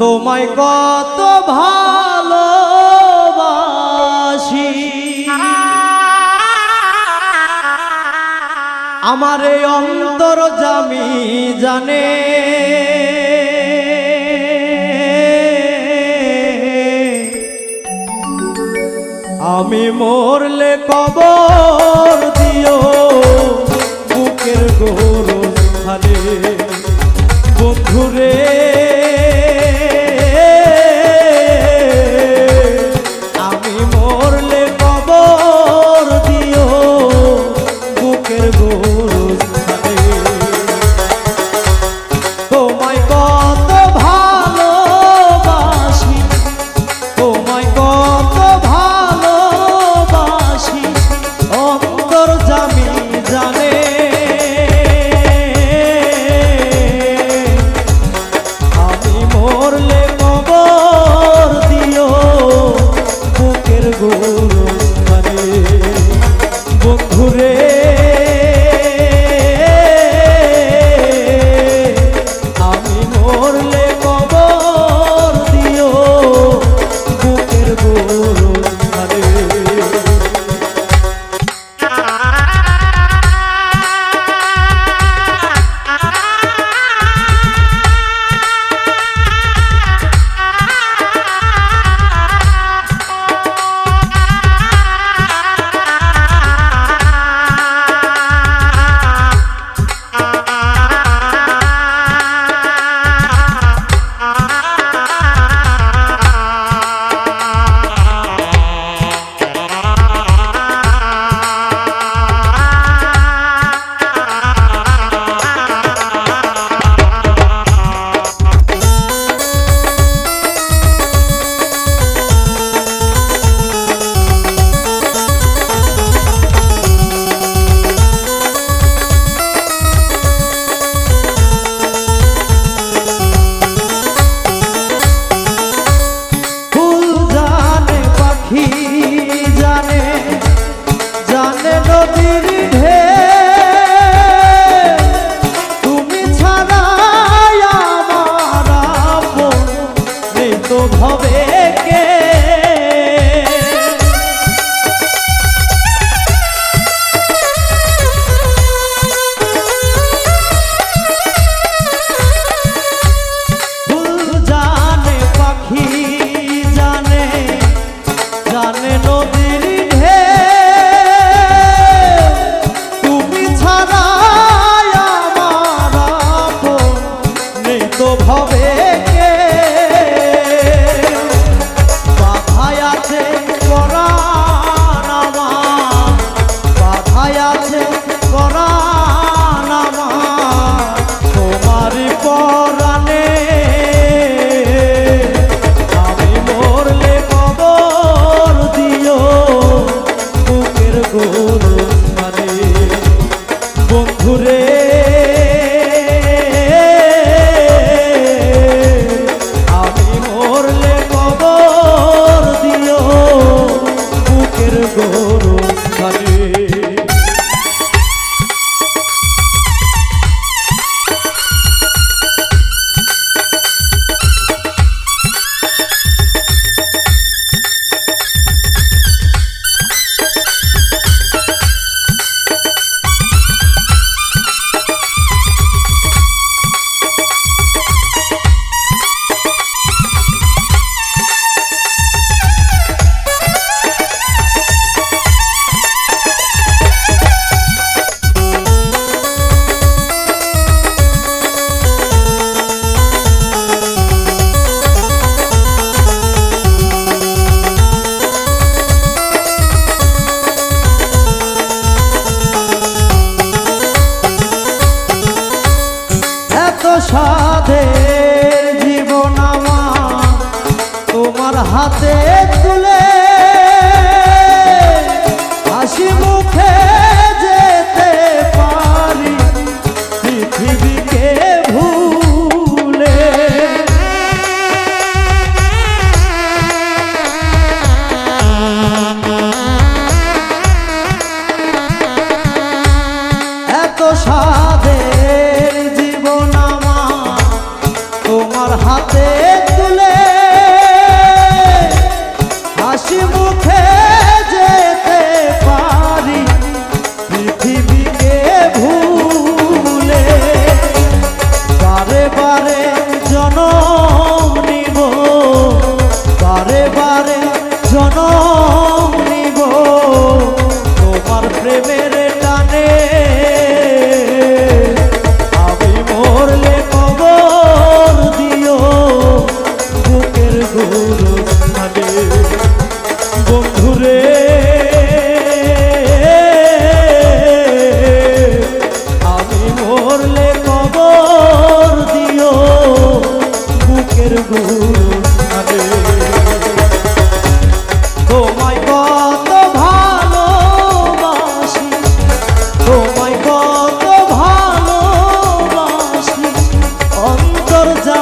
তোমায় কত ভালোবাসি। আমার এই অন্তর জামি জানে। আমি মরলে কবর রে algo সাধের জীবন আমার। তোমার হাতে হাতে রে। আমি মরলে কবর দিও বুকের গুণে তোমায় কত ভালোবাসি তোমায় কত ভালোবাসি অন্তর্জা